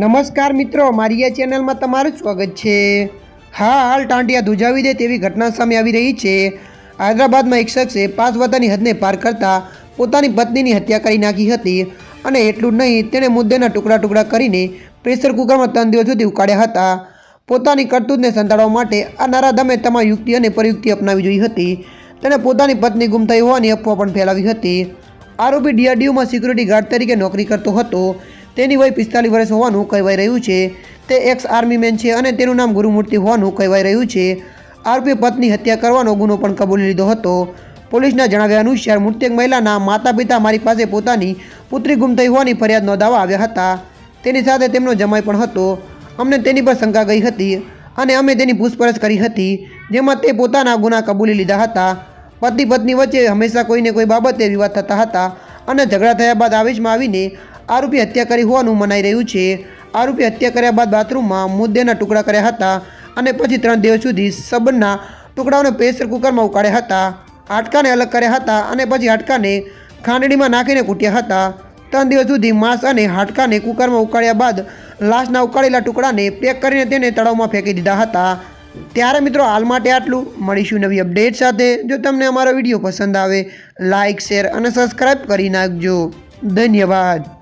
નમસ્કાર મિત્રો, મારી આ ચેનલમાં તમારું સ્વાગત છે. હા, હાલ ટાંટિયા ધુજાવી દે તેવી ઘટના સામે આવી રહી છે. હૈદરાબાદમાં એક શખ્સે પાંચ વર્ષની હદને પાર કરતા પોતાની પત્નીની હત્યા કરી નાખી હતી અને એટલું નહીં, તેણે મુદ્દેના ટુકડા ટુકડા કરીને પ્રેશર કુકરમાં ત્રણ દિવસ સુધી ઉકાળ્યા હતા. પોતાની કરતૂતને સંતાડવા માટે આ નરાધમે તમામ યુક્તિ અને પ્રયુક્તિ અપનાવી જોઈ હતી. તેણે પોતાની પત્ની ગુમ થઈ હોવાની અફવા પણ ફેલાવી હતી. આરોપી ડીઆરડીયુમાં સિક્યુરિટી ગાર્ડ તરીકે નોકરી કરતો હતો. તેની વય પિસ્તાલીસ વર્ષ હોવાનું કહેવાઈ રહ્યું છે. તે એક્સ આર્મી મેન છે અને તેનું નામ ગુરુમૂર્તિ હોવાનું કહેવાઈ રહ્યું છે. આરોપીએ પત્ની હત્યા કરવાનો ગુનો પણ કબૂલી લીધો હતો. પોલીસના જણાવ્યા અનુસાર મૃતક મહિલાના માતા પિતા મારી પાસે પોતાની પુત્રી ગુમ થઈ હોવાની ફરિયાદ નોંધાવવા આવ્યા હતા. તેની સાથે તેમનો જમાઈ પણ હતો. અમને તેની પર શંકા ગઈ હતી અને અમે તેની પૂછપરછ કરી હતી, જેમાં તે પોતાના ગુના કબૂલી લીધા હતા. પતિ પત્ની વચ્ચે હંમેશા કોઈને કોઈ બાબતે વિવાદ થતા હતા અને ઝઘડા થયા બાદ આવેશમાં આવીને આરોપી હત્યા કરી હોવાનું મનાઈ રહ્યું છે. આરોપી હત્યા કર્યા બાદ બાથરૂમમાં મુદ્દેના ટુકડા કર્યા હતા અને પછી ત્રણ દિવસ સુધી સબનના ટુકડાઓને પ્રેશર કુકરમાં ઉકાળ્યા હતા. હાડકાને અલગ કર્યા હતા અને પછી હાડકાને ખાંડણીમાં નાખીને કૂટ્યા હતા. ત્રણ દિવસ સુધી માંસ અને હાડકાને કુકરમાં ઉકાળ્યા બાદ લાશના ઉકાળેલા ટુકડાને પેક કરીને તેને તળાવમાં ફેંકી દીધા હતા. ત્યારે મિત્રો હાલ માટે આટલું. મળીશું નવી અપડેટ સાથે. જો તમને અમારો વીડિયો પસંદ આવે લાઇક શેર અને સબસ્ક્રાઈબ કરી નાખજો. ધન્યવાદ.